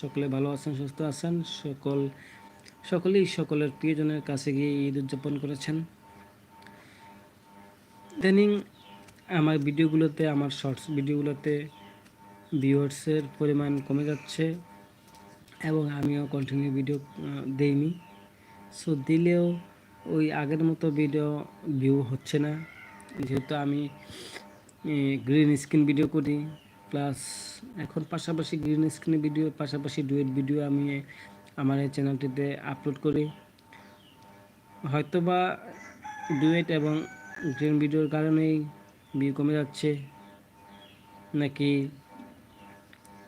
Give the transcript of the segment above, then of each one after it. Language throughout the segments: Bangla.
সকলে ভালো আছেন, সুস্থ আছেন। সকল, সকলেই সকলের প্রিয়জনের কাছে গিয়ে ঈদ উদযাপন করেছেন। ইদানিং আমার ভিডিওগুলোতে, আমার শর্টস ভিডিওগুলোতে ভিউয়ার্সের পরিমাণ কমে যাচ্ছে এবং আমিও কন্টিনিউ ভিডিও দেইনি। সো দিলেও ওই আগের মতো ভিডিও ভিউ হচ্ছে না। যেহেতু আমি গ্রিন স্ক্রিন ভিডিও করি প্লাস এখন পাশাপাশি গ্রিন স্ক্রিন ভিডিও পাশাপাশি ডুয়েট ভিডিও আমি, আমার এই চ্যানেলটিতে আপলোড করি। হয়তোবা ডুয়েট এবং গ্রিন ভিডিওর কারণেই ভিউ কমে যাচ্ছে, নাকি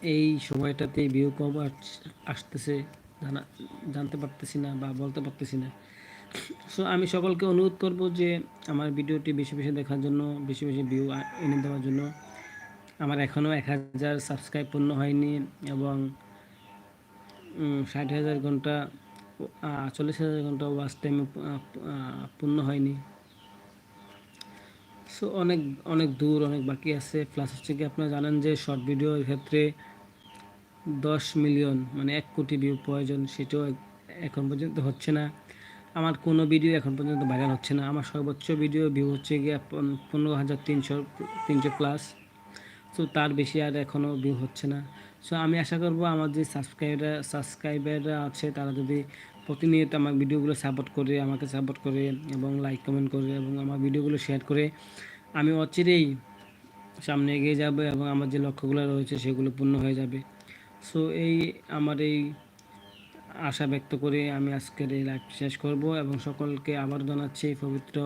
এই সময়টাতে ভিউ কম আস- আসতেছে, জানা, জানতে পারতেছি না বা বলতে পারতেছি না। সো আমি সকলকে অনুরোধ করব যে আমার ভিডিওটি বেশি বেশি দেখার জন্য, বেশি বেশি ভিউ এনে দেওয়ার জন্য। আমার এখনও এক হাজার সাবস্ক্রাইব পূর্ণ হয়নি এবং ষাট হাজার ঘণ্টা চল্লিশ হাজার ঘণ্টা ওয়াচ টাইম পূর্ণ হয়নি। সো অনেক অনেক দূর, অনেক বাকি আছে। প্লাস হচ্ছে কি আপনারা জানেন যে শর্ট ভিডিওর ক্ষেত্রে দশ মিলিয়ন মানে এক কোটি ভিউ প্রয়োজন, সেটাও এখন পর্যন্ত হচ্ছে না। আমার কোনো ভিডিও এখন পর্যন্ত ভাইরাল হচ্ছে না। আমার সর্বোচ্চ ভিডিও ভিউ হচ্ছে গিয়ে পনেরো হাজার তিনশো তিনশো প্লাস তো তার বেশি আর এখনও ভিউ হচ্ছে না। সো আমি আশা করব আমার যে সাবস্ক্রাইবার সাবস্ক্রাইবাররা আছে, তারা যদি প্রতিনিয়ত আমার ভিডিওগুলো সাপোর্ট করে, আমাকে সাপোর্ট করে এবং লাইক কমেন্ট করে এবং আমার ভিডিওগুলো শেয়ার করে, আমি অচিরেই সামনে এগিয়ে যাবে এবং আমার যে লক্ষ্যগুলো রয়েছে সেগুলো পূর্ণ হয়ে যাবে। সো এই আমার এই আশা ব্যক্ত করে আমি আজকের এই লাইভ শেষ করব এবং সকলকে আবার জানাচ্ছি পবিত্র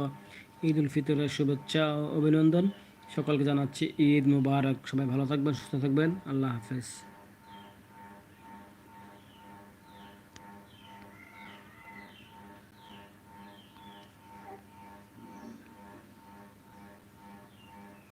ঈদ উল ফিতরের শুভেচ্ছা ও অভিনন্দন। সকলকে জানাচ্ছি ঈদ মুবারক। সবাই ভালো থাকবেন সুস্থ থাকবেন। আল্লাহ হাফেজ।